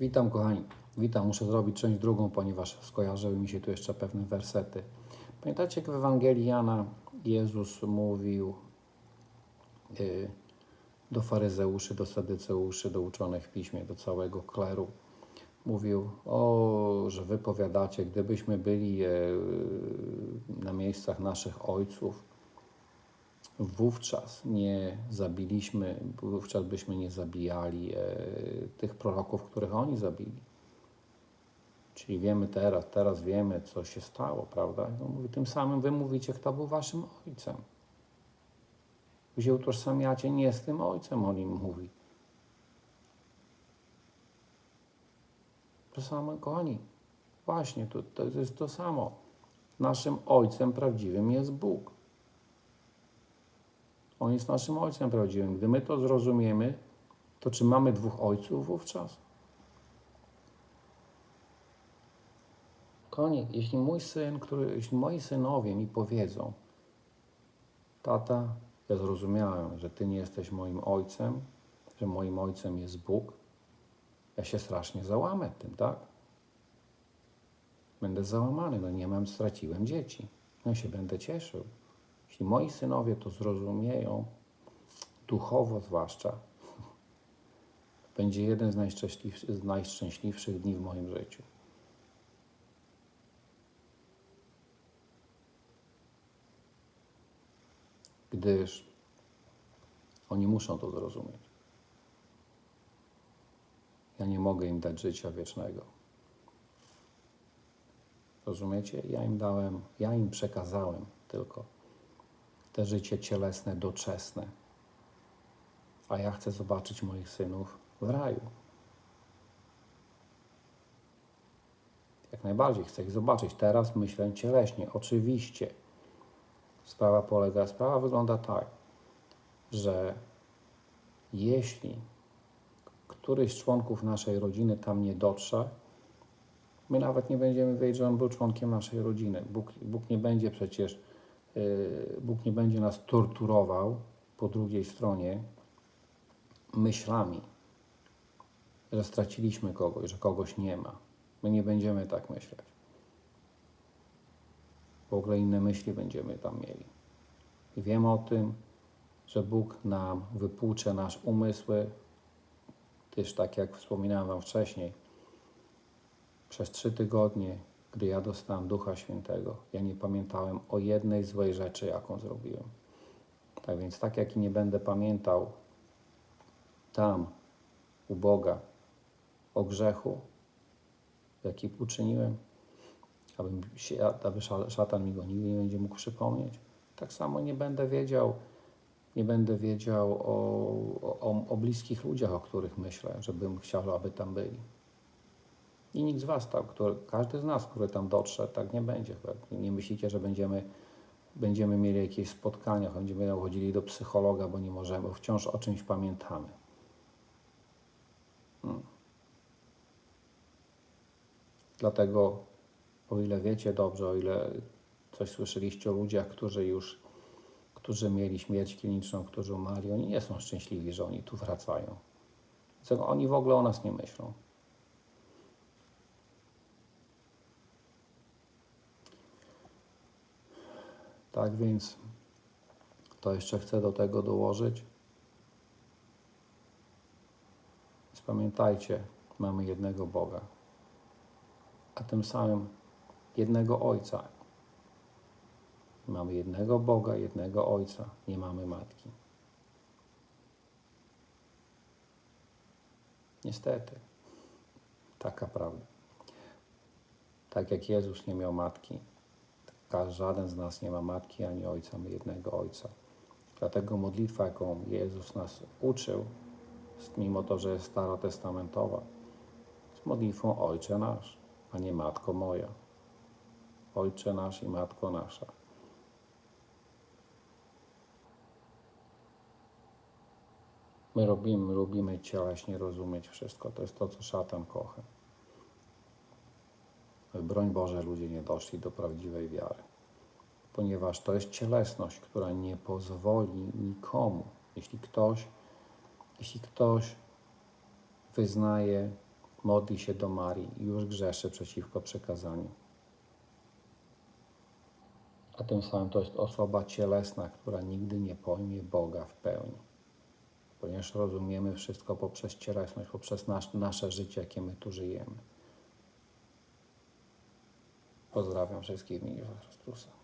Witam kochani, witam. Muszę zrobić część drugą, ponieważ skojarzyły mi się tu jeszcze pewne wersety. Pamiętacie, jak w Ewangelii Jana Jezus mówił y, do faryzeuszy, do sadyceuszy, do uczonych w piśmie, do całego kleru. Mówił, o, że wy powiadacie, gdybyśmy byli e, na miejscach naszych ojców, wówczas nie zabiliśmy, wówczas byśmy nie zabijali e, tych proroków, których oni zabili. Czyli wiemy teraz, teraz wiemy, co się stało, prawda? No, mówi, tym samym wy mówicie, kto był waszym ojcem. Wy się utożsamiacie nie z tym ojcem, on im mówi. To samo, kochani, właśnie, to, to jest to samo. Naszym ojcem prawdziwym jest Bóg. On jest naszym ojcem prawdziwym. Gdy my to zrozumiemy, to czy mamy dwóch ojców wówczas? Konie, jeśli mój syn, który, jeśli moi synowie mi powiedzą, tata, ja zrozumiałem, że ty nie jesteś moim ojcem, że moim ojcem jest Bóg, ja się strasznie załamę tym, tak? Będę załamany, no nie mam, straciłem dzieci. No się będę cieszył. Jeśli moi synowie to zrozumieją, duchowo zwłaszcza, będzie jeden z najszczęśliwszych, z najszczęśliwszych dni w moim życiu. Gdyż oni muszą to zrozumieć. Ja nie mogę im dać życia wiecznego. Rozumiecie? Ja im dałem, ja im przekazałem tylko te życie cielesne, doczesne. A ja chcę zobaczyć moich synów w raju. Jak najbardziej chcę ich zobaczyć. Teraz myślę cieleśnie. Oczywiście. Sprawa polega, sprawa wygląda tak, że jeśli któryś z członków naszej rodziny tam nie dotrze, my nawet nie będziemy wiedzieć, że on był członkiem naszej rodziny. Bóg, Bóg nie będzie przecież, Bóg nie będzie nas torturował po drugiej stronie myślami, że straciliśmy kogoś, że kogoś nie ma. My nie będziemy tak myśleć. W ogóle inne myśli będziemy tam mieli. I wiemy o tym, że Bóg nam wypłucze nasz umysły, też tak jak wspominałem Wam wcześniej, przez trzy tygodnie, gdy ja dostałem Ducha Świętego, ja nie pamiętałem o jednej złej rzeczy, jaką zrobiłem. Tak więc, tak jak i nie będę pamiętał tam, u Boga, o grzechu, jaki uczyniłem, abym się, aby szatan mi go nigdy nie będzie mógł przypomnieć. Tak samo nie będę wiedział, nie będę wiedział o, o, o bliskich ludziach, o których myślę, żebym chciał, aby tam byli. I nikt z Was tam, który, każdy z nas, który tam dotrze, tak nie będzie. Nie myślicie, że będziemy, będziemy mieli jakieś spotkania, będziemy chodzili do psychologa, bo nie możemy, wciąż o czymś pamiętamy. Hmm. Dlatego, o ile wiecie dobrze, o ile coś słyszeliście o ludziach, którzy już, którzy mieli śmierć kliniczną, którzy umarli, oni nie są szczęśliwi, że oni tu wracają. Oni w ogóle o nas nie myślą. Tak więc to jeszcze chcę do tego dołożyć. Pamiętajcie, mamy jednego Boga, a tym samym jednego Ojca. Mamy jednego Boga, jednego Ojca, nie mamy matki. Niestety, taka prawda. Tak jak Jezus nie miał matki, żaden z nas nie ma matki ani ojca, my jednego Ojca. Dlatego modlitwa, jaką Jezus nas uczył, mimo to, że jest starotestamentowa, jest modlitwą Ojcze nasz, a nie Matko moja. Ojcze nasz i Matko nasza. My robimy, lubimy cieleśnie rozumieć wszystko. To jest to, co szatan kocha. Broń Boże, ludzie nie doszli do prawdziwej wiary. Ponieważ to jest cielesność, która nie pozwoli nikomu, jeśli ktoś, jeśli ktoś wyznaje modli się do Marii i już grzeszy przeciwko przekazaniu. A tym samym to jest osoba cielesna, która nigdy nie pojmie Boga w pełni. Ponieważ rozumiemy wszystko poprzez cielesność, poprzez nas, nasze życie, jakie my tu żyjemy. Pozdrawiam wszystkich Jezusa Chrystusa.